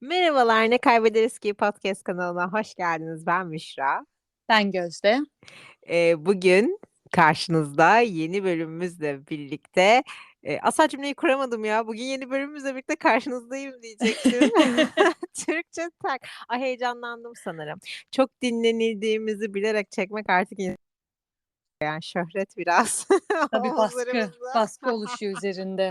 Merhabalar, Ne Kaybederiz Ki podcast kanalına hoş geldiniz. Ben Müşra. Ben Gözde. Eee, bugün karşınızda yeni bölümümüzle birlikte eee, asla cümleyi kuramadım ya. Bugün yeni bölümümüzle birlikte karşınızdayım diyecektim. Türkçe tak. Ay heyecanlandım sanırım. Çok dinlenildiğimizi bilerek çekmek artık yani şöhret biraz Tabii baskı, baskı oluşuyor üzerinde.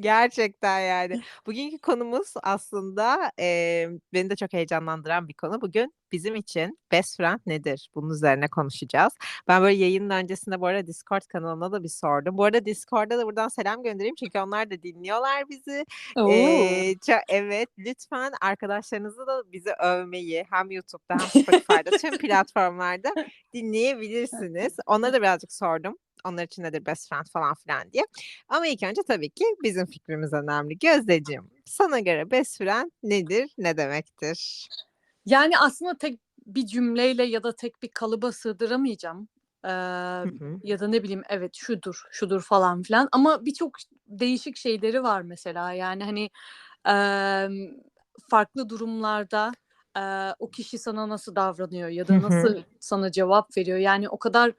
Gerçekten yani. Bugünkü konumuz aslında, eee, beni de çok heyecanlandıran bir konu. Bugün bizim için best friend nedir? Bunun üzerine konuşacağız. Ben böyle yayının öncesinde bu arada Discord kanalına da bir sordum. Bu arada Discord'a da buradan selam göndereyim çünkü onlar da dinliyorlar bizi. O! Eee, ço evet, lütfen arkadaşlarınızla da bizi övmeyi hem YouTube'da hem Spotify'da tüm platformlarda dinleyebilirsiniz. Onlara da birazcık sordum. Onlar için nedir best friend falan filan diye. Ama ilk önce tabii ki bizim fikrimiz önemli. Gözdeciğim, sana göre best friend nedir, ne demektir? Yani aslında tek bir cümleyle ya da tek bir kalıba sığdıramayacağım. Hı hı. ya da ne bileyim evet şudur, şudur falan filan ama birçok değişik şeyleri var mesela. Yani hani, emm, farklı durumlarda, eee, o kişi sana nasıl davranıyor ya da hı. nasıl sana cevap veriyor? Yani o kadar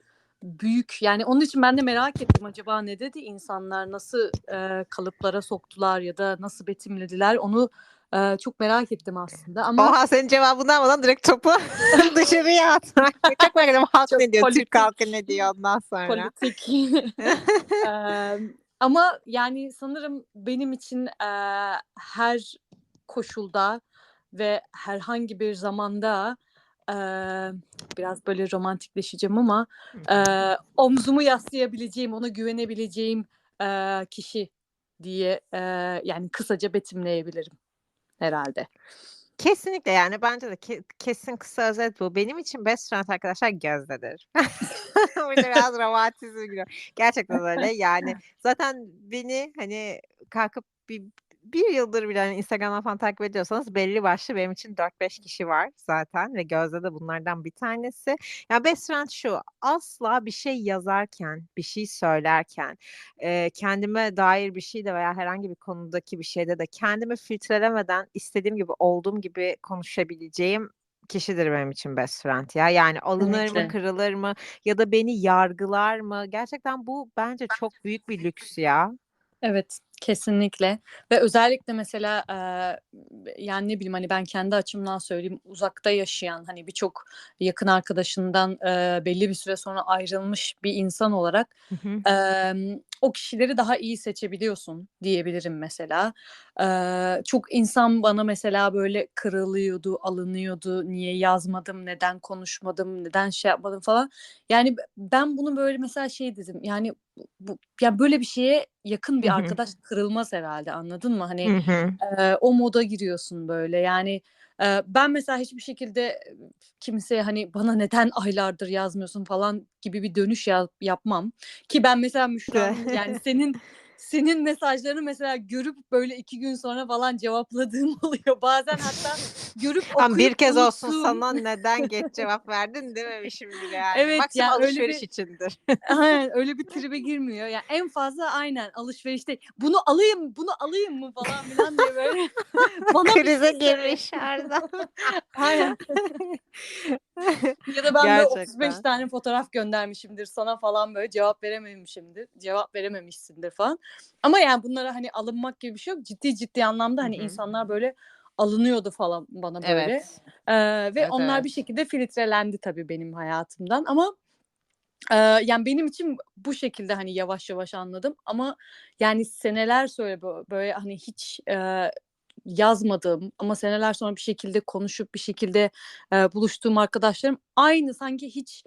büyük yani onun için ben de merak ettim acaba ne dedi insanlar, nasıl, eee, kalıplara soktular ya da nasıl betimlediler onu, eee, çok merak ettim aslında ama Oha, senin cevabını almadan direkt topu dışarıya atmak. Çok merak ediyorum halk Çok ne diyor, Türk politik. halkı ne diyor ondan sonra? Politik. Emm, ama yani sanırım benim için, eee, her koşulda ve herhangi bir zamanda, eee, biraz böyle romantikleşeceğim ama, eee, omzumu yaslayabileceğim, ona güvenebileceğim, eee, kişi diye, eee, yani kısaca betimleyebilirim herhâlde. Kesinlikle, yani bence de ke kesin kısa özet bu. Benim için best friend arkadaşlar Gözde'dir. Burada biraz romantizme giriyor. Gerçekten öyle. Yani zaten beni, hani, kalkıp bir 1 yıldır bile, hani, Instagram'dan falan takip ediyorsanız belli başlı benim için 4-5 kişi var zaten ve Gözde de bunlardan bir tanesi. Ya, best friend şu, asla bir şey yazarken, bir şey söylerken, eee, kendime dair bir şeyde veya herhangi bir konudaki bir şeyde de kendimi filtrelemeden istediğim gibi, olduğum gibi konuşabileceğim kişidir benim için best friend ya. Yani alınır mı, Kesinlikle. kırılır mı ya da beni yargılar mı? Gerçekten bu bence çok büyük bir lüks ya. Evet, kesinlikle ve özellikle mesela, eee, yani, ne bileyim, hani, ben kendi açımdan söyleyeyim, uzakta yaşayan, hani, birçok yakın arkadaşından, eee, belli bir süre sonra ayrılmış bir insan olarak, Hı hı. emm, o kişileri daha iyi seçebiliyorsun diyebilirim mesela. Eee, çok insan bana mesela böyle kırılıyordu, alınıyordu, niye yazmadım, neden konuşmadım, neden şey yapmadım falan. Yani ben bunu böyle mesela şey dedim, yani, bu ya, böyle bir şeye yakın Hı bir hı. arkadaş kırılmaz herhâlde, anladın mı? Hani, Hı hı. eee, o moda giriyorsun böyle. Yani, eee, ben mesela hiçbir şekilde, kimseye, hani, bana neden aylardır yazmıyorsun falan gibi bir dönüş yap yapmam ki ben mesela Müşra'nın, yani, senin senin mesajlarını mesela görüp böyle 2 gün sonra falan cevapladığım oluyor. Bazen hatta görüp Ama bir okuyup kez olsun unuttuğum sana neden geç cevap verdin dememişimdir yani. Evet, Maksimum ya, öyle alışveriş bir içindir. Aynen, öyle bir tribe girmiyor. Ya, en fazla aynen alışverişte, "Bunu alayım, bunu alayım mı?" falan filan diye böyle bana Krize girmiş Arda. Aynen. Ya da ben böyle 35 Gerçekten. tane fotoğraf göndermişimdir sana falan böyle cevap verememişimdir, cevap verememişsindir falan. Ama yani bunlara, hani, alınmak gibi bir şey yok. Ciddi ciddi anlamda, hani, hı. insanlar böyle alınıyordu falan bana böyle. Evet. Eee, ve Evet, onlar bir evet. şekilde filtrelendi tabii benim hayatımdan ama, eee, yani, benim için bu şekilde, hani, yavaş yavaş anladım ama yani seneler sonra bö böyle, hani, hiç, eee, yazmadığım ama seneler sonra bir şekilde konuşup bir şekilde, eee, buluştuğum arkadaşlarım aynı. Sanki hiç,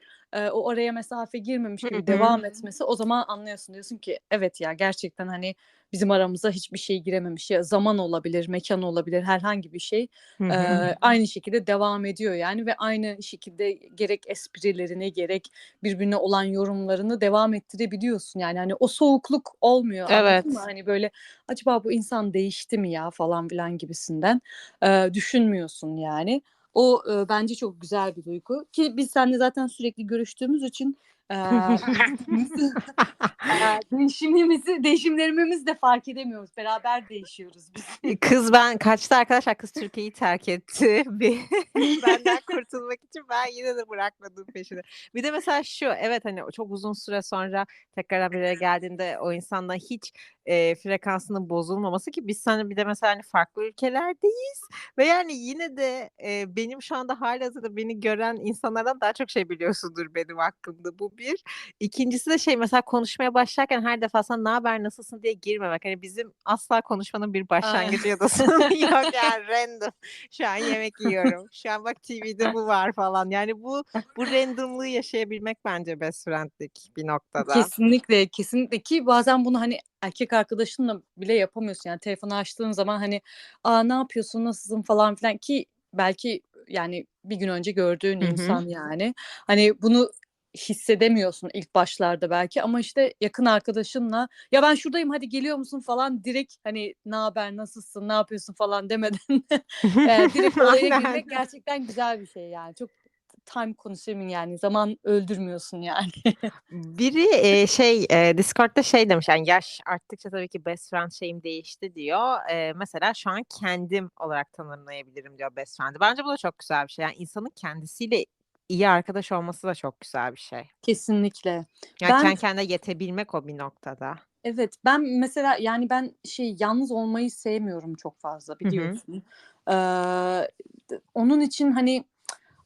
o araya mesafe girmemiş gibi devam etmesi o zaman anlıyorsun. Diyorsun ki evet ya gerçekten, hani, bizim aramıza hiçbir şey girememiş. Ya zaman olabilir, mekân olabilir, herhangi bir şey, eee, aynı şekilde devam ediyor yani ve aynı şekilde gerek esprilerini gerek birbirine olan yorumlarını devam ettirebiliyorsun. Yani, hani, o soğukluk olmuyor? Evet. Hani, böyle, "Acaba bu insan değişti mi ya?" falan filan gibisinden, eee, düşünmüyorsun yani. O, ııı, bence çok güzel bir duygu ki biz seninle zaten sürekli görüştüğümüz için, Eee, değişimimizi değişimlerimizi de fark edemiyoruz. Beraber değişiyoruz biz. Kız ben kaçtı arkadaşlar kız Türkiye'yi terk etti. Bir benden kurtulmak için ben yine de bırakmadım peşini. Bir de mesela şu evet hani çok uzun süre sonra tekrar bir araya geldiğinde o insanla hiç e, frekansının bozulmaması ki biz hani bir de mesela hani farklı ülkelerdeyiz ve yani yine de e, benim şu anda halihazırda beni gören insanlardan daha çok şey biliyorsundur benim hakkımda bu bir. İkincisi de şey mesela konuşmaya başlarken her defasında ne haber nasılsın diye girmemek. Hani bizim asla konuşmanın bir başlangıcı ya da sonu yok yani random. Şu an yemek yiyorum. Şu an bak TV'de bu var falan. Yani bu bu randomlığı yaşayabilmek bence best friendlik bir noktada. Kesinlikle, kesinlikle ki bazen bunu hani erkek arkadaşınla bile yapamıyorsun. Yani telefonu açtığın zaman hani "A, ne yapıyorsun, nasılsın?" falan filan ki belki yani bir gün önce gördüğün Hı hı. insan yani. Hani bunu hissedemiyorsun ilk başlarda belki ama işte yakın arkadaşınla "Ya ben şuradayım, hadi geliyor musun?" falan direkt hani "Ne haber, nasılsın, ne yapıyorsun?" falan demeden eee, direkt olaya girmek gerçekten güzel bir şey yani. Çok time consuming yani zaman öldürmüyorsun yani. Biri, eee, şey, eee, Discord'da şey demiş, yani yaş arttıkça tabii ki best friend şeyim değişti diyor. Eee, mesela şu an kendim olarak tanımlayabilirim diyor best friend'i. Bence bu da çok güzel bir şey. Yani insanın kendisiyle iyi arkadaş olması da çok güzel bir şey. Kesinlikle. Yani Ben kendi kendine yetebilmek o bir noktada. Evet, ben mesela yani ben şey yalnız olmayı sevmiyorum çok fazla Hı hı. biliyorsun. Eee, d onun için hani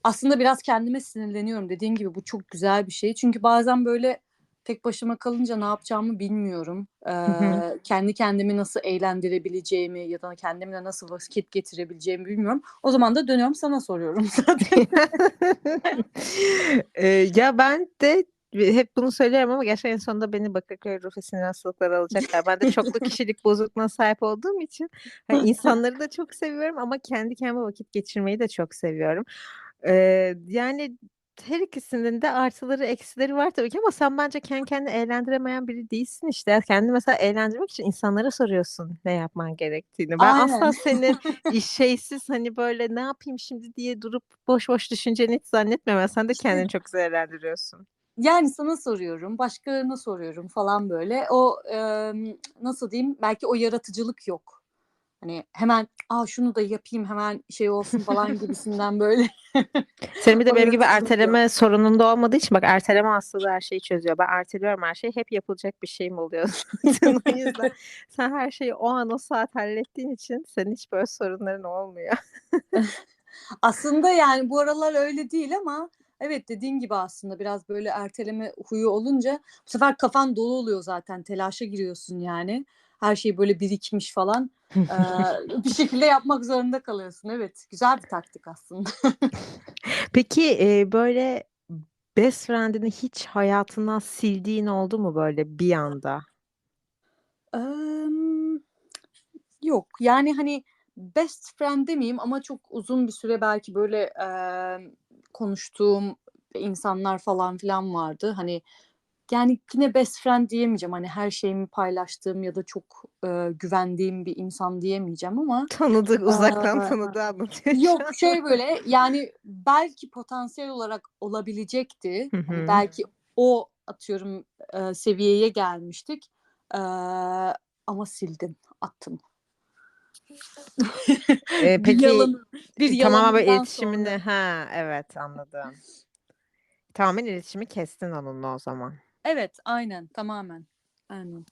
aslında biraz kendime sinirleniyorum. Dediğin gibi bu çok güzel bir şey. Çünkü bazen böyle tek başıma kalınca ne yapacağımı bilmiyorum. Eee, kendi kendimi nasıl eğlendirebileceğimi ya da kendimle nasıl vakit geçirebileceğimi bilmiyorum. O zaman da dönüyorum sana soruyorum zaten. Eee, ya ben de hep bunu söylüyorum ama gerçekten en sonunda beni Bakırköy ruh ve sinir hastalıkları alacaklar. Ben de çoklu kişilik bozukluğuna sahip olduğum için hani insanları da çok seviyorum ama kendi kendime vakit geçirmeyi de çok seviyorum. Eee, yani her ikisinin de artıları eksileri var tabii ki ama sen bence kendi kendini eğlendiremeyen biri değilsin işte. Kendini mesela eğlendirmek için insanlara soruyorsun ne yapman gerektiğini. Ben asla Aynen. senin iş şeysiz hani böyle ne yapayım şimdi diye durup boş boş düşüneceğini hiç zannetmiyorum. Sen de kendini çok güzel eğlendiriyorsun. Yani sana soruyorum, başkalarına soruyorum falan böyle. O, emm, nasıl diyeyim, belki o yaratıcılık yok. Hani hemen, "A, şunu da yapayım, hemen şey olsun." falan gibisinden böyle Senin bir de benim gibi erteleme sorunun da olmadığı için bak erteleme aslında her şeyi çözüyor. Ben erteliyorum her şeyi. Hep yapılacak bir şeyim oluyor zaten. O yüzden sen her şeyi o an o saat hallettiğin için senin hiç böyle sorunların olmuyor. Aslında yani bu aralar öyle değil ama evet, dediğin gibi aslında biraz böyle erteleme huyu olunca bu sefer kafan dolu oluyor zaten. Telaşa giriyorsun yani. Her şey böyle birikmiş falan. Eee, bir şekilde yapmak zorunda kalıyorsun. Evet, güzel bir taktik aslında. Peki, eee, böyle best friend'ini hiç hayatından sildiğin oldu mu böyle bir anda? Emm, yok. Yani, hani, best friend demeyeyim ama çok uzun bir süre belki böyle, emm, konuştuğum insanlar falan filan vardı. Hani, yani, yine best friend diyemeyeceğim. Hani, her şeyimi paylaştığım ya da çok, eee, güvendiğim bir insan diyemeyeceğim ama, Tanıdık, uzaktan eee, tanıdığı anlatıyor yok, şey böyle, yani, belki potansiyel olarak olabilecekti. Hı Hani, belki o atıyorum, eee, seviyeye gelmiştik, eee, ama sildim, attım. Bir peki, bir eee, tamamen böyle iletişimini sonra. Ha, evet anladım. Tamamen iletişimi kestin onunla o zaman. Evet, aynen, tamamen. Aynen.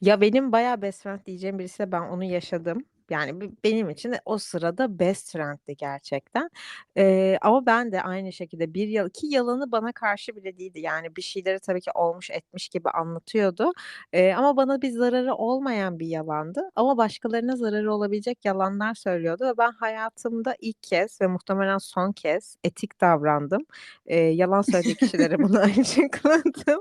Ya, benim bayağı best friend diyeceğim birisiyle ben onu yaşadım. Yani benim için o sırada best friend'ti gerçekten. Eee, ama ben de aynı şekilde bir yal ki yalanı bana karşı bile değildi. Yani bir şeyleri tabii ki olmuş etmiş gibi anlatıyordu, eee, ama bana bir zararı olmayan bir yalandı ama başkalarına zararı olabilecek yalanlar söylüyordu ve ben hayatımda ilk kez ve muhtemelen son kez etik davrandım. Eee, yalan söylediği kişilere bunu açıkladım.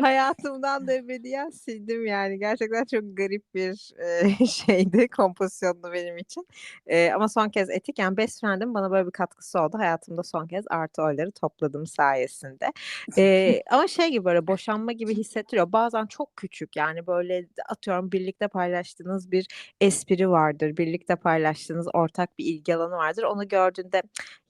Hayatımdan da ebediyen sildim yani. Gerçekten çok garip bir, eee, şeydi, kompozisyon motivasyonlu benim için. Eee, ama son kez etik, yani best friend'imin bana böyle bir katkısı oldu. Hayatımda son kez artı oyları topladım sayesinde. Eee, ama şey gibi, böyle boşanma gibi hissettiriyor. Bazen çok küçük, yani böyle atıyorum birlikte paylaştığınız bir espri vardır, birlikte paylaştığınız ortak bir ilgi alanı vardır. Onu gördüğünde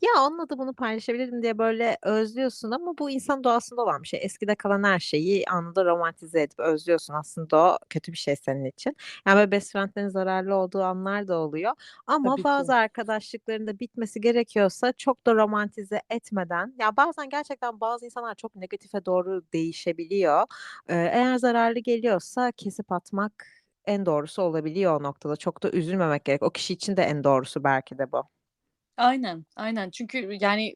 ya onunla da bunu paylaşabilirdim diye böyle özlüyorsun ama bu insanın doğasında olan bir şey. Eskide kalan her şeyi anında romantize edip özlüyorsun. Aslında o kötü bir şey senin için. Yani böyle best friend'lerin zararlı olduğu anlar da oluyor ama Tabii ki. bazı arkadaşlıkların da bitmesi gerekiyorsa çok da romantize etmeden ya bazen gerçekten bazı insanlar çok negatife doğru değişebiliyor. Eee, eğer zararlı geliyorsa kesip atmak en doğrusu olabiliyor o noktada. Çok da üzülmemek gerek. O kişi için de en doğrusu belki de bu. Aynen, aynen. Çünkü yani,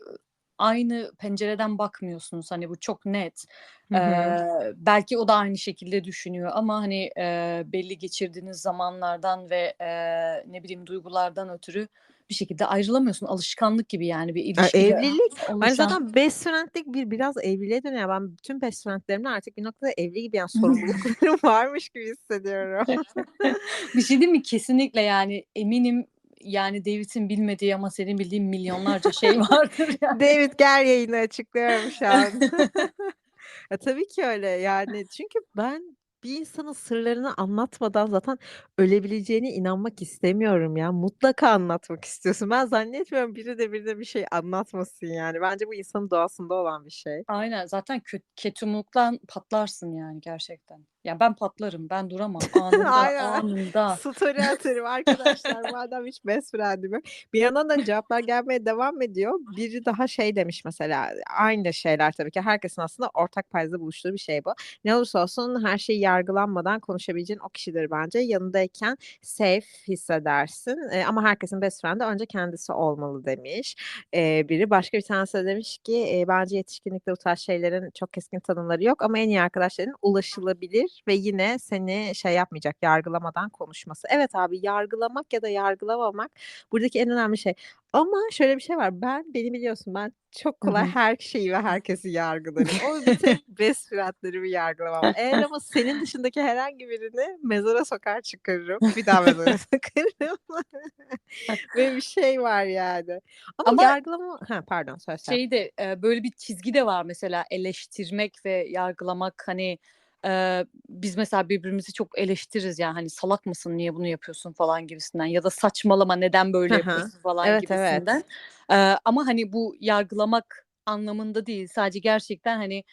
aynı pencereden bakmıyorsunuz. Hani, bu çok net. Hı hı. Eee, belki o da aynı şekilde düşünüyor ama, hani, eee, belli geçirdiğiniz zamanlardan ve, eee, ne bileyim duygulardan ötürü bir şekilde ayrılamıyorsun. Alışkanlık gibi yani bir Ya, ilişkide evlilik oluşan zaten best friend'lik bir biraz evliliğe dönüyor. Ben bütün best friend'lerimle artık bir noktada evli gibi yani sorumluluklarım varmış gibi hissediyorum. Bir şey diyeyim mi? Kesinlikle yani eminim yani David'in bilmediği ama senin bildiğin milyonlarca şey vardır yani. David gel yayını açıklıyorum şu an. Ya, tabii ki öyle yani çünkü ben bir insanın sırlarını anlatmadan zaten ölebileceğine inanmak istemiyorum ya. Mutlaka anlatmak istiyorsun. Ben zannetmiyorum biri de birine bir şey anlatmasın yani. Bence bu insanın doğasında olan bir şey. Aynen zaten kö ketumluktan patlarsın yani gerçekten. Ya ben patlarım, ben duramam anında, Aynen. anında. Story atarım arkadaşlar madem hiç best friend'im yok. Bir yandan da cevaplar gelmeye devam ediyor. Biri daha şey demiş mesela aynı şeyler tabii ki herkesin aslında ortak paydada buluştuğu bir şey bu. Ne olursa olsun her şey yargılanmadan konuşabileceğin o kişidir bence. Yanındayken safe hissedersin. Eee, ama herkesin best friend'i önce kendisi olmalı demiş, eee, biri. Başka bir tanesi de demiş ki, eee, bence yetişkinlikte bu tarz şeylerin çok keskin tanımları yok ama en iyi arkadaşların ulaşılabilir ve yine seni şey yapmayacak, yargılamadan konuşması. Evet abi, yargılamak ya da yargılamamak buradaki en önemli şey. Ama şöyle bir şey var. Ben beni biliyorsun ben çok Hı kolay hı. her şeyi ve herkesi yargılarım. O bir tek friend'lerimi yargılamam. Eğer ama senin dışındaki herhangi birini mezara sokar çıkarırım. Bir daha mezara sokarım. Böyle bir şey var yani. Ama, Ama yargılama Ha, pardon söyle şey de, böyle bir çizgi de var mesela eleştirmek ve yargılamak. Hani, eee, biz mesela birbirimizi çok eleştiririz ya, hani, "Salak mısın, niye bunu yapıyorsun?" falan gibisinden ya da "Saçmalama, neden böyle yapıyorsun?" falan Evet, gibisinden. evet. Eee, ama, hani, bu yargılamak anlamında değil. Sadece gerçekten, hani,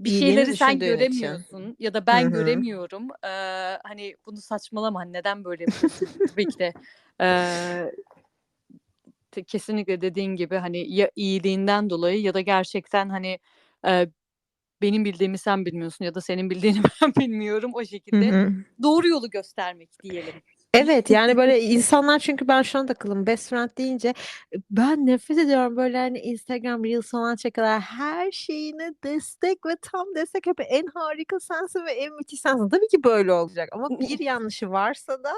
bir İyiliğini şeyleri sen düşündüğün için. göremiyorsun ya da ben hı. göremiyorum. Eee, hani, "Bunu saçmalama, hani, neden böyle yapıyorsun?" Tabii ki de, te kesinlikle dediğin gibi, hani, ya iyiliğinden dolayı ya da gerçekten, hani, eee, benim bildiğimi sen bilmiyorsun ya da senin bildiğini ben bilmiyorum. O Hı şekilde hı. doğru yolu göstermek diyelim. Evet, yani, böyle insanlar çünkü ben şuna takıldım. Best friend deyince, eee, ben nefret ediyorum böyle, hani, Instagram reels falan çekiyorlar. Her şeyine destek ve tam destek. Hep en harika sensin ve en müthiş sensin. Tabii ki böyle olacak ama bir yanlışı varsa da,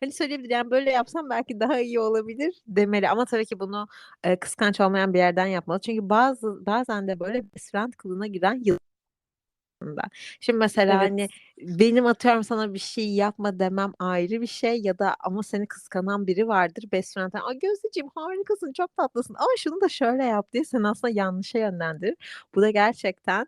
hani, söyleyebilir. Yani, böyle yapsam belki daha iyi olabilir demeli ama tabii ki bunu, eee, kıskanç olmayan bir yerden yapmalı. Çünkü bazı bazen de böyle best friend kılığına giren yıl Şimdi mesela, Evet. hani, benim atıyorum sana bir şey yapma demem ayrı bir şey ya da ama seni kıskanan biri vardır best friend'den. "Ay Gözdeciğim harikasın, çok tatlısın ama şunu da şöyle yap." diye seni aslında yanlışa yönlendirir. Bu da gerçekten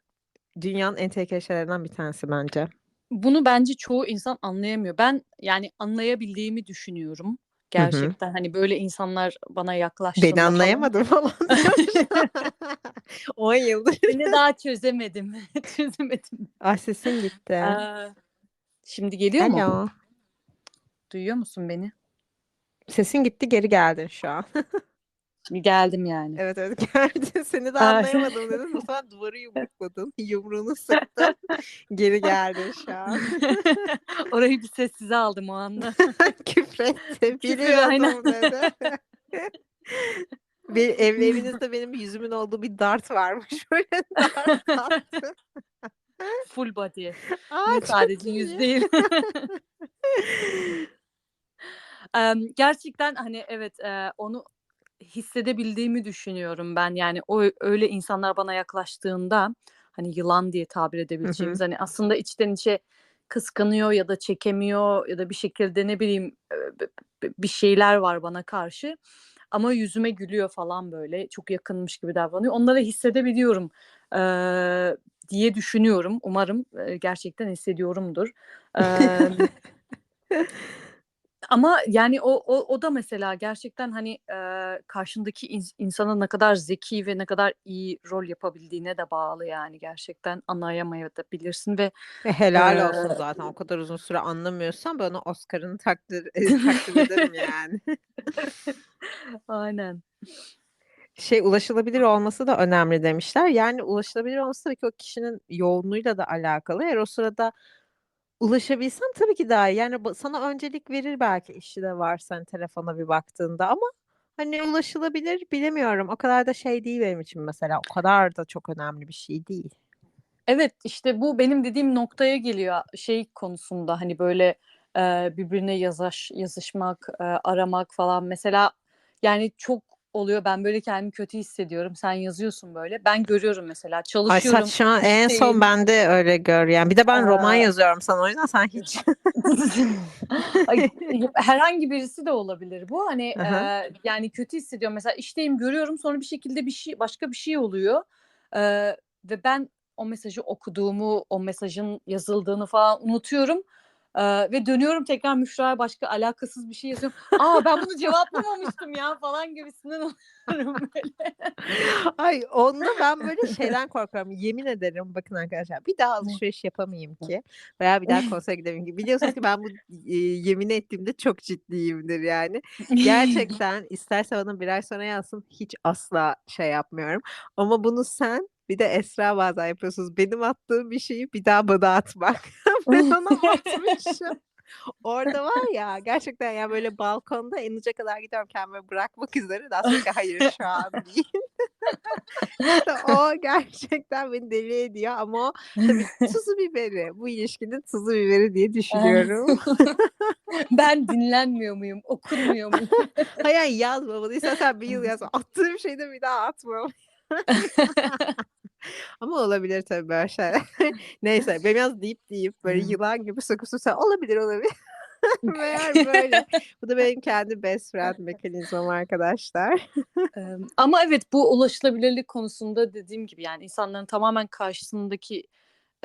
dünyanın en tehlikeli şeylerinden bir tanesi bence. Bunu bence çoğu insan anlayamıyor. Ben, yani, anlayabildiğimi düşünüyorum Hı hı. gerçekten. Hani, böyle insanlar bana Beni yaklaştığında falan anlayamadım falan. 10 yıldır. Seni daha çözemedim, çözemedim. Ay, sesin gitti. Eee, şimdi geliyor mu? Alo. Duyuyor musun beni? Sesin gitti, geri geldin şu an. Şimdi geldim yani. Evet, evet geldin. Seni de Ay. anlayamadım dedin. Bu sefer duvarı yumrukladın. Yumruğunu sıktın. Geri geldin şu an. Orayı bir sessize aldım o anda. Küfretti. Biliyordum dedi. Be ev evinizde benim yüzümün olduğu bir dart varmış. Böyle dart. Full body. A, Ne çok sadece yüz değil. Emm, gerçekten, hani, evet, eee, onu hissedebildiğimi düşünüyorum ben. Yani, o öyle insanlar bana yaklaştığında, hani, yılan diye tabir edebileceğimiz, hani, aslında içten içe kıskanıyor ya da çekemiyor ya da bir şekilde ne bileyim e, bir şeyler var bana karşı. Ama yüzüme gülüyor falan böyle çok yakınmış gibi davranıyor. Onları hissedebiliyorum eee, diye düşünüyorum. Umarım e, gerçekten hissediyorumdur. Eee, ama yani o, o, o da mesela gerçekten hani eee, karşındaki ins- insana ne kadar zeki ve ne kadar iyi rol yapabildiğine de bağlı yani gerçekten anlayamayabilirsin ve Ve helal olsun eee, zaten. O kadar uzun süre anlamıyorsan ben ona Oscar'ını takdir, takdir ederim yani. aynen. Şey ulaşılabilir olması da önemli demişler. Yani ulaşılabilir olması tabii ki o kişinin yoğunluğuyla da alakalı. Eğer o sırada ulaşabilsem tabii ki daha iyi. Yani sana öncelik verir belki işi de varsa hani telefona bir baktığında ama hani ulaşılabilir bilemiyorum. O kadar da şey değil benim için mesela. O kadar da çok önemli bir şey değil. Evet işte bu benim dediğim noktaya geliyor şey konusunda hani böyle e, birbirine yazış yazışmak, e, aramak falan mesela yani çok oluyor ben böyle kendimi kötü hissediyorum. Sen yazıyorsun böyle. Ben görüyorum mesela Ay çalışıyorum saçma en son işteyim. ben de öyle gör yani. Bir de ben roman Ee, yazıyorum sana o yüzden sen hiç. Ay, herhangi birisi de olabilir bu. Hani Aha. e, yani kötü hissediyorum. Mesela işteyim görüyorum sonra bir şekilde bir şey başka bir şey oluyor. E, ve ben o mesajı okuduğumu, o mesajın yazıldığını falan unutuyorum. E, ve dönüyorum tekrar Müşra'ya başka alakasız bir şey yazıyorum. Aa ben bunu cevaplamamıştım ya falan gibisinden oluyorum böyle. Ay onda ben böyle şeyden korkuyorum. Yemin ederim bakın arkadaşlar bir daha alışveriş yapamayayım ki veya bir daha konsere gidemeyim ki. Biliyorsunuz ki ben bu e, yemin ettiğimde çok ciddiyimdir yani. Gerçekten isterse bana bir ay sonra yazsın hiç asla şey yapmıyorum. Ama bunu sen bir de Esra bazen yapıyorsunuz. Benim attığım bir şeyi bir daha bana atmak. ben ona atmışım. Orada var ya gerçekten ya böyle balkonda en uca kadar gidiyorum kendimi bırakmak üzere. Daha sonra ki, hayır şu an değil. İşte o gerçekten beni deli ediyor ama o tabii tuzu biberi. Bu ilişkinin tuzu biberi diye düşünüyorum. ben dinlenmiyor muyum? Okunmuyor muyum? Hayır hayır, yazma bunu. İstersen bir yıl yazma. Attığım şeyi de bir daha atma. Ama olabilir tabii böyle şeyler. Neyse benim yaz deyip deyip böyle yılan gibi sokup sokup olabilir olabilir. Meğer böyle. Bu da benim kendi best friend mekanizmam arkadaşlar. Ama evet bu ulaşılabilirlik konusunda dediğim gibi yani insanların tamamen karşısındaki,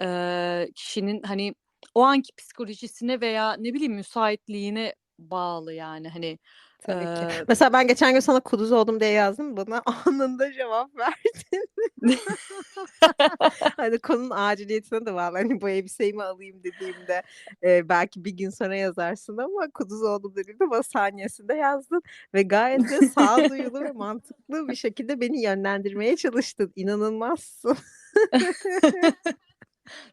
eee, kişinin hani o anki psikolojisine veya ne bileyim müsaitliğine bağlı yani hani. Tabii ki. Eee Mesela ben geçen gün sana kuduz oldum diye yazdım. Bana anında cevap verdin. Hani konunun aciliyetine de bağlı. Hani bu elbiseyi mi alayım dediğimde eee, belki bir gün sonra yazarsın ama kuduz oldum dediğimde bana saniyesinde yazdın ve gayet de sağduyulu ve mantıklı bir şekilde beni yönlendirmeye çalıştın. İnanılmazsın.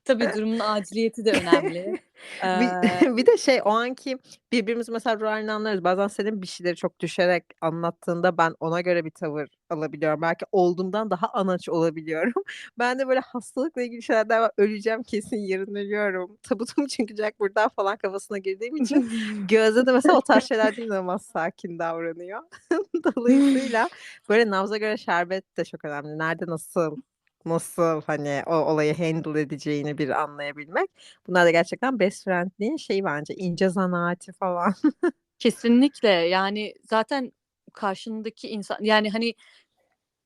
Tabii durumun aciliyeti de önemli. Bir Eee bir de şey o anki birbirimizi mesela ruh hâlinden anlarız. Bazen senin bir şeyleri çok düşerek anlattığında ben ona göre bir tavır alabiliyorum. Belki olduğumdan daha anaç olabiliyorum. Ben de böyle hastalıkla ilgili şeylerden var. Öleceğim kesin yarın ölüyorum. Tabutum çıkacak buradan falan kafasına girdiğim için Gözde de mesela o tarz şeylerde inanılmaz sakin davranıyor. Dolayısıyla böyle nabza göre şerbet de çok önemli. Nerede nasıl nasıl hani o olayı handle edeceğini bir anlayabilmek. Bunlar da gerçekten best friendliğin şeyi bence ince zanaati falan. Kesinlikle yani zaten karşındaki insan yani hani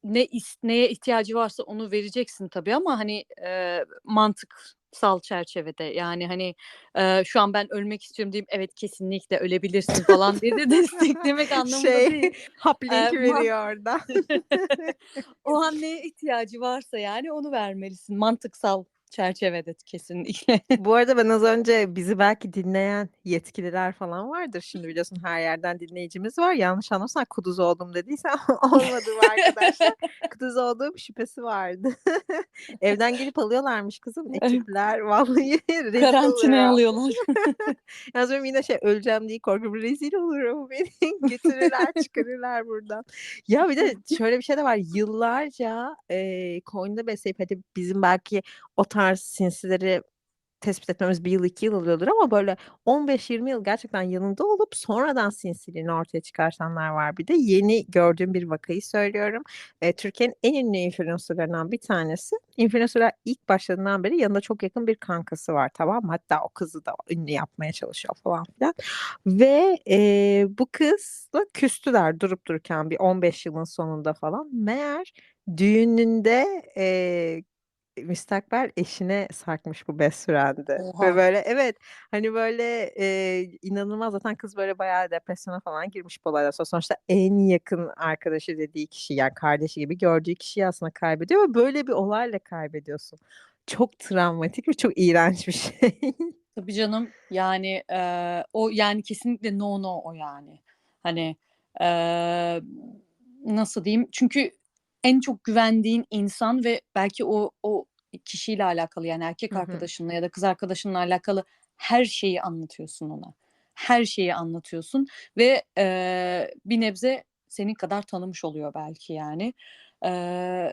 ne neye ihtiyacı varsa onu vereceksin tabii ama hani, eee, mantıksal çerçevede yani hani, eee, şu an ben ölmek istiyorum diyeyim, evet kesinlikle ölebilirsin falan diye de desteklemek anlamında Şey değil. hap linki man veriyor orada. o an neye ihtiyacı varsa yani onu vermelisin mantıksal çerçevede kesinlikle. Bu arada ben az önce bizi belki dinleyen yetkililer falan vardır. Şimdi biliyorsun her yerden dinleyicimiz var. Yanlış anlamazsan kuduz oldum dediysen olmadım arkadaşlar. Kuduz olduğum şüphesi vardı. Evden gelip alıyorlarmış kızım ekipler. Vallahi rezil Karantinaya alıyorlar. Yalnız benim yine şey öleceğim diye korkuyorum. Rezil olurum beni götürürler çıkarırlar buradan. Ya bir de şöyle bir şey de var. Yıllarca eee koynunda besleyip hadi bizim belki o tarz sinsileri tespit etmemiz 1 yıl 2 yıl alıyordur ama böyle 15-20 yıl gerçekten yanında olup sonradan sinsiliğini ortaya çıkartanlar var. Bir de yeni gördüğüm bir vakayı söylüyorum. Eee, Türkiye'nin en ünlü influencer'larından bir tanesi. Influencer'lar ilk başladığından beri yanında çok yakın bir kankası var, tamam? Hatta o kızı da ünlü yapmaya çalışıyor falan filan ve, eee, bu kızla küstüler durup dururken bir 15 yılın sonunda falan. Meğer düğününde, eee, müstakbel eşine sarkmış bu best friend'i ve Oha! böyle Evet, hani, böyle, eee, inanılmaz zaten kız böyle bayağı depresyona falan girmiş bu olaydan sonra. Sonuçta en yakın arkadaşı dediği kişi, yani kardeşi gibi gördüğü kişiyi aslında kaybediyor ve böyle bir olayla kaybediyorsun. Çok travmatik ve çok iğrenç bir şey. Tabii canım. Yani, eee, o, yani, kesinlikle no, no o yani. Hani, eee, nasıl diyeyim? Çünkü en çok güvendiğin insan ve belki o o kişiyle alakalı, yani erkek Hı hı. arkadaşınla ya da kız arkadaşınla alakalı her şeyi anlatıyorsun ona. Her şeyi anlatıyorsun ve, eee, bir nebze senin kadar tanımış oluyor belki yani. Eee,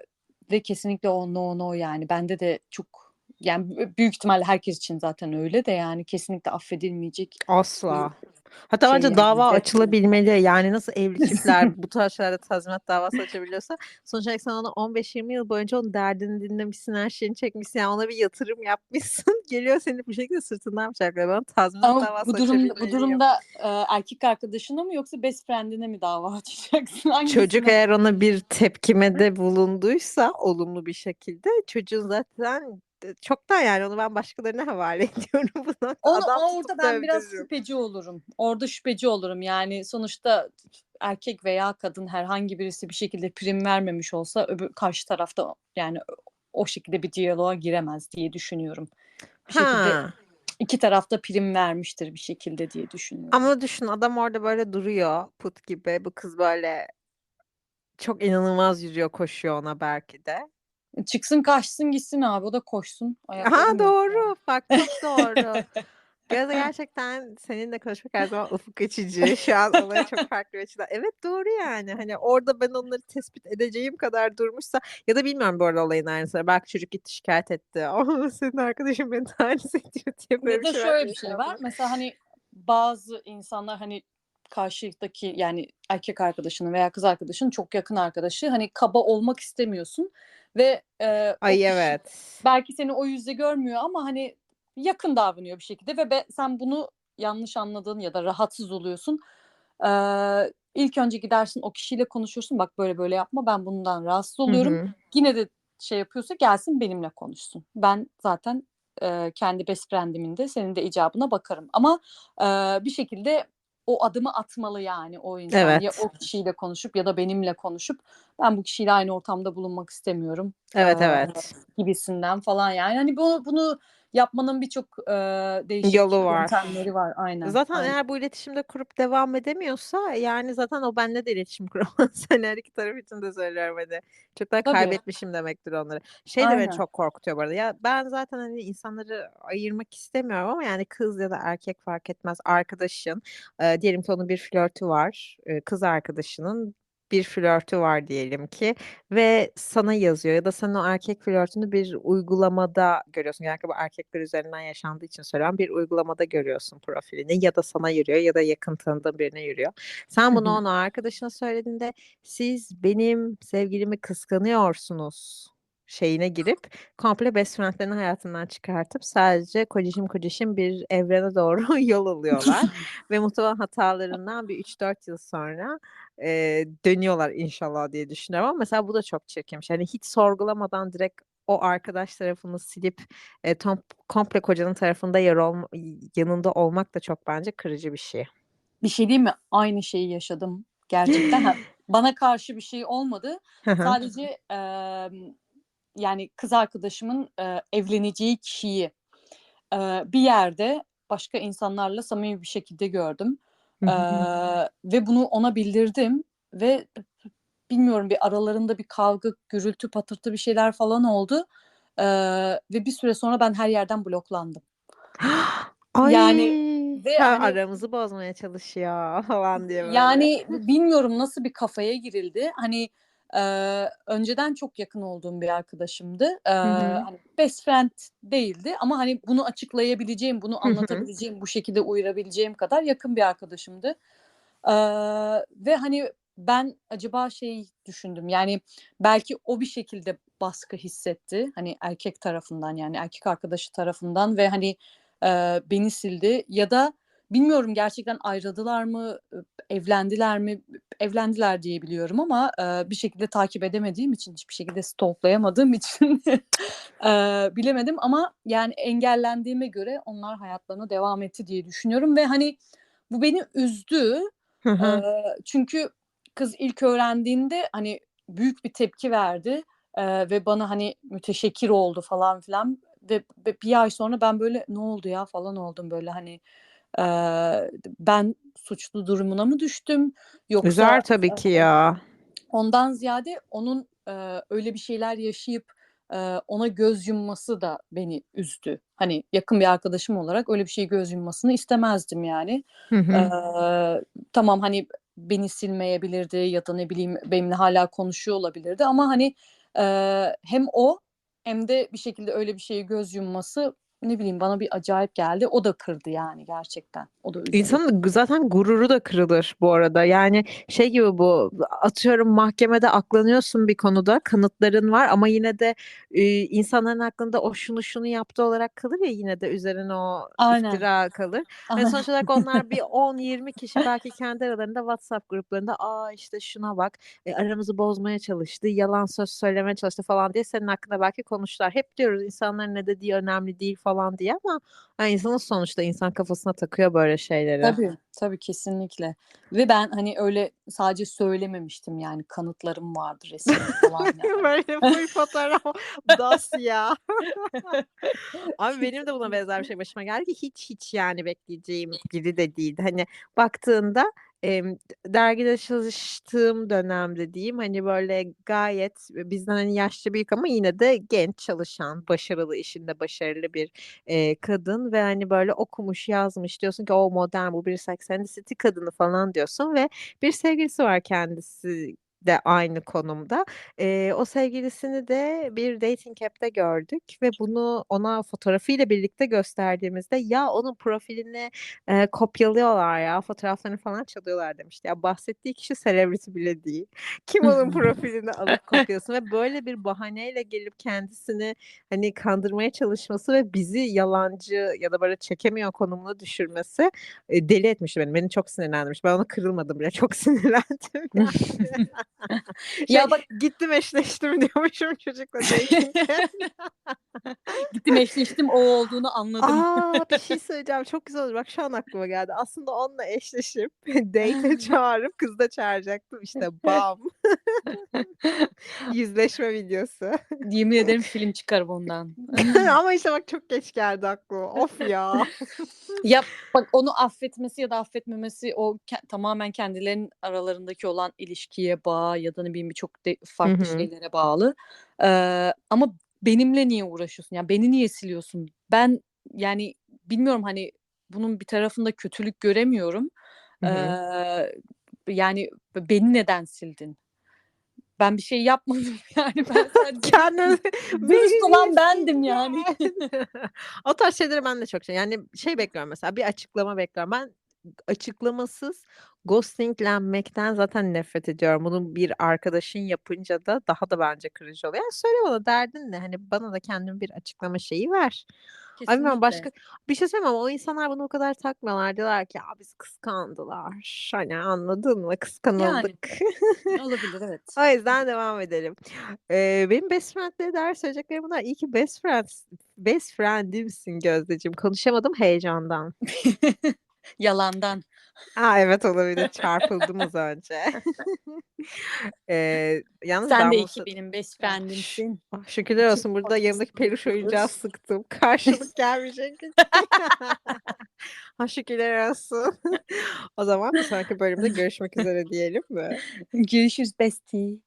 ve kesinlikle o no, no yani. Bende de çok yani büyük ihtimalle herkes için zaten öyle de yani kesinlikle affedilmeyecek Asla. Hatta şey bence yani. dava Gerçekten. açılabilmeli. Yani nasıl evli çiftler bu tarz şeylerde tazminat davası açabiliyorsa sonuç olarak sen ona 15-20 yıl boyunca onun derdini dinlemişsin, her şeyini çekmişsin, yani ona bir yatırım yapmışsın. Geliyor seni bu şekilde sırtından bıçaklıyor. Ben tazminat Ama davası bu durum bu durumda, eee, erkek arkadaşına mı yoksa best friend'ine mi dava açacaksın? Çocuk Hangisine? eğer ona bir tepkimede bulunduysa olumlu bir şekilde çocuğun zaten çoktan yani onu ben başkalarına havale ediyorum bunu. Onu Adam orada ben biraz şüpheci olurum. Orada şüpheci olurum. Yani sonuçta erkek veya kadın herhangi birisi bir şekilde prim vermemiş olsa öbür karşı tarafta yani o şekilde bir diyaloğa giremez diye düşünüyorum. Bir şekilde Ha. 2 taraf da prim vermiştir bir şekilde diye düşünüyorum. Ama düşün adam orada böyle duruyor put gibi. Bu kız böyle çok inanılmaz yürüyor, koşuyor ona belki de. Çıksın kaçsın gitsin abi o da koşsun. Ha, Ayaklarım yok doğru. Bak çok doğru. Gözde gerçekten seninle konuşmak her zaman ufuk açıcı. Şu an olaya çok farklı bir açıdan Evet, doğru yani. Hani orada ben onları tespit edeceğim kadar durmuşsa ya da bilmiyorum bu arada olayın ayrıntıları. Belki çocuk gitti şikâyet etti. "A, senin arkadaşın beni taciz ediyor." diye böyle Ya bir da şey şöyle bir şey var. Mesela, hani, bazı insanlar, hani, karşıdaki yani erkek arkadaşının veya kız arkadaşının çok yakın arkadaşı, hani, kaba olmak istemiyorsun ve, o Ay, evet. belki seni o yüzle görmüyor ama, hani, yakın davranıyor bir şekilde ve be sen bunu yanlış anladın ya da rahatsız oluyorsun. Eee, ilk önce gidersin o kişiyle konuşursun. "Bak böyle böyle yapma, ben bundan rahatsız Hı oluyorum." hı. Yine de şey yapıyorsa gelsin benimle konuşsun. Ben zaten, eee, kendi best friend'imin de senin de icabına bakarım ama, eee, bir şekilde o adımı atmalı yani o insan. Ya Evet. o kişiyle konuşup ya da benimle konuşup ben bu kişiyle aynı ortamda bulunmak istemiyorum, Evet, eee, evet. gibisinden falan yani. Hani, bu bunu yapmanın birçok, eee, değişik Yolu var. yöntemleri var. Aynen, Zaten aynen. eğer bu iletişimde kurup devam edemiyorsa yani zaten o benimle de iletişim kuramaz. Hani her iki taraf için de söylüyorum hani. Çoktan Tabii. kaybetmişim demektir onları. Şey de beni çok korkutuyor bu arada. Ya ben zaten, hani, insanları ayırmak istemiyorum ama yani kız ya da erkek fark etmez arkadaşın, eee, diyelim ki onun bir flörtü var. Eee, kız arkadaşının bir flörtü var diyelim ki ve sana yazıyor ya da sen o erkek flörtünü bir uygulamada görüyorsun. Genellikle bu erkekler üzerinden yaşandığı için söylüyorum. Bir uygulamada görüyorsun profilini ya da sana yürüyor ya da yakın tanıdığın birine yürüyor. Sen bunu ona arkadaşına söylediğinde siz benim sevgilimi kıskanıyorsunuz şeyine girip komple best friend'lerini hayatından çıkartıp sadece kocacığım kocacığım bir evrene doğru yol alıyorlar ve muhtemelen hatalarından bir 3-4 yıl sonra, eee, dönüyorlar inşallah diye düşünüyorum ama mesela bu da çok çirkinmiş. Hani hiç sorgulamadan direkt o arkadaş tarafını silip, eee, tomp komple kocanın tarafında yer olma yanında olmak da çok bence kırıcı bir şey. Bir şey diyeyim mi? Aynı şeyi yaşadım gerçekten. Bana karşı bir şey olmadı. Sadece, emm, yani kız arkadaşımın, eee, evleneceği kişiyi, eee, bir yerde başka insanlarla samimi bir şekilde gördüm, eee, ve bunu ona bildirdim ve bilmiyorum bir aralarında bir kavga, gürültü, patırtı bir şeyler falan oldu, eee, ve bir süre sonra ben her yerden bloklandım. Ay! Yani ve Ha, hani aramızı bozmaya çalışıyor falan diye böyle. Yani bilmiyorum nasıl bir kafaya girildi. Hani, eee, önceden çok yakın olduğum bir arkadaşımdı. Hı hı. hani best friend değildi ama hani bunu açıklayabileceğim, bunu Hı hı. anlatabileceğim, bu şekilde uyarabileceğim kadar yakın bir arkadaşımdı. Eee, ve hani ben acaba şey düşündüm yani belki o bir şekilde baskı hissetti hani erkek tarafından yani erkek arkadaşı tarafından ve hani eee, beni sildi ya da bilmiyorum gerçekten ayrıldılar mı, evlendiler mi? Evlendiler diye biliyorum ama bir şekilde takip edemediğim için, hiçbir şekilde stalklayamadığım için bilemedim ama yani engellendiğime göre onlar hayatlarına devam etti diye düşünüyorum ve hani bu beni üzdü. Hı hı. Eee, çünkü kız ilk öğrendiğinde hani büyük bir tepki verdi, ve bana hani müteşekkir oldu falan filan ve ve 1 ay sonra ben böyle "Ne oldu ya?" falan oldum böyle hani. Eee, ben suçlu durumuna mı düştüm yoksa, Üzer tabii ki ya. ondan ziyade onun, eee, öyle bir şeyler yaşayıp, eee, ona göz yumması da beni üzdü. Hani yakın bir arkadaşım olarak öyle bir şeye göz yummasını istemezdim yani. Hı hı. Eee, tamam hani beni silmeyebilirdi ya da ne bileyim benimle hâlâ konuşuyor olabilirdi ama hani, eee, hem o hem de bir şekilde öyle bir şeye göz yumması ne bileyim bana bir acayip geldi. O da kırdı yani gerçekten. O da üzdü. İnsanın zaten gururu da kırılır bu arada. Yani şey gibi bu, atıyorum mahkemede aklanıyorsun bir konuda, kanıtların var ama yine de, eee, insanların aklında o şunu şunu yaptı olarak kalır ya yine de üzerine o Aynen. iftira kalır. Aynen. sonuç olarak onlar bir 10-20 kişi belki kendi aralarında WhatsApp gruplarında, "A, işte şuna bak, eee, aramızı bozmaya çalıştı, yalan söz söylemeye çalıştı." falan diye senin hakkında belki konuştular. Hep diyoruz insanların ne dediği önemli değil falan diye ama hani insanın sonuçta insan kafasına takıyor böyle şeyleri. Tabii, tabii kesinlikle ve ben hani öyle sadece söylememiştim yani kanıtlarım vardı, resimli falan yani. Böyle full fotoğraf, dosya. Abi benim de buna benzer bir şey başıma geldi ki hiç hiç yani bekleyeceğim biri de değildi. Hani baktığında, emm, dergide çalıştığım dönemde diyeyim, hani böyle gayet bizden hani yaşça büyük ama yine de genç çalışan, başarılı, işinde başarılı bir, eee, kadın ve hani böyle okumuş, yazmış. Diyorsun ki, "O, modern, bu bir Sex and the City kadını." falan diyorsun ve bir sevgilisi var kendisi de aynı konumda. Eee, o sevgilisini de bir dating app'te gördük ve bunu ona fotoğrafıyla birlikte gösterdiğimizde, "Ya, onun profilini, eee, kopyalıyorlar ya, fotoğraflarını falan çalıyorlar." demişti. Ya bahsettiği kişi celebrity bile değil. Kim onun profilini alıp kopyalasın ve böyle bir bahaneyle gelip kendisini hani kandırmaya çalışması ve bizi yalancı ya da böyle çekemiyor konumuna düşürmesi, eee, deli etmişti beni. Beni çok sinirlendirmişti. Ben ona kırılmadım bile. Çok sinirlendim yani. Şey, Ya bak gittim eşleştim diyormuşum çocukla. Gittim eşleştim, o olduğunu anladım. A! Bir şey söyleyeceğim, çok güzel olur. Bak şu an aklıma geldi. Aslında onunla eşleşip date'e çağırıp kızı da çağıracaktım. İşte bam! Yüzleşme videosu. Yemin ederim film çıkar bundan. Ama işte bak çok geç geldi aklıma. Of ya! Ya bak onu affetmesi ya da affetmemesi o ke tamamen kendilerinin aralarındaki olan ilişkiye, bağa ya da ne bileyim birçok de farklı hı. şeylere bağlı. Eee, ama benimle niye uğraşıyorsun? Yani beni niye siliyorsun? Ben yani bilmiyorum hani bunun bir tarafında kötülük göremiyorum. Eee, yani beni neden sildin? Ben bir şey yapmadım yani. Ben sadece Kendimi dürüst olan bendim yani. O tarz şeyleri ben de çok şey yani şey bekliyorum mesela, bir açıklama bekliyorum. Ben açıklamasız ghosting'lenmekten zaten nefret ediyorum. Bunu bir arkadaşın yapınca da daha da bence kırıcı oluyor. Ya söyle bana derdin ne? Hani bana da kendime bir açıklama şeyi ver. Bilmiyorum Kesinlikle. başka bir şey söyleyeyim ama o insanlar buna o kadar takmıyorlar. Diyorlar ki, "Ya, bizi kıskandılar." Hani anladın mı? Yani. Kıskanıldık. Olabilir, evet. O yüzden devam edelim. Eee, benim best friend'lere dair söyleyeceklerim bunlar. İyi ki best friends best friend'imsin Gözdeciğim. Konuşamadım heyecandan. Yalandan. A, evet olabilir. Çarpıldım az önce. Eee, yalnız Sen de ben bu ki sırada benim best Ah, şükürler olsun burada yanımdaki peluş oyuncağı sıktım. Karşılık gelmeyecek. Ah, şükürler olsun. O zaman bir sonraki bölümde görüşmek üzere diyelim mi? Görüşürüz bestie.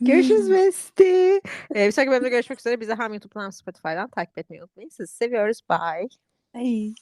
Görüşürüz bestie. Eee, bir sonraki bölümde görüşmek üzere. Bizi hem YouTube'dan hem Spotify'dan takip etmeyi unutmayın. Sizi seviyoruz. Bye. Bye.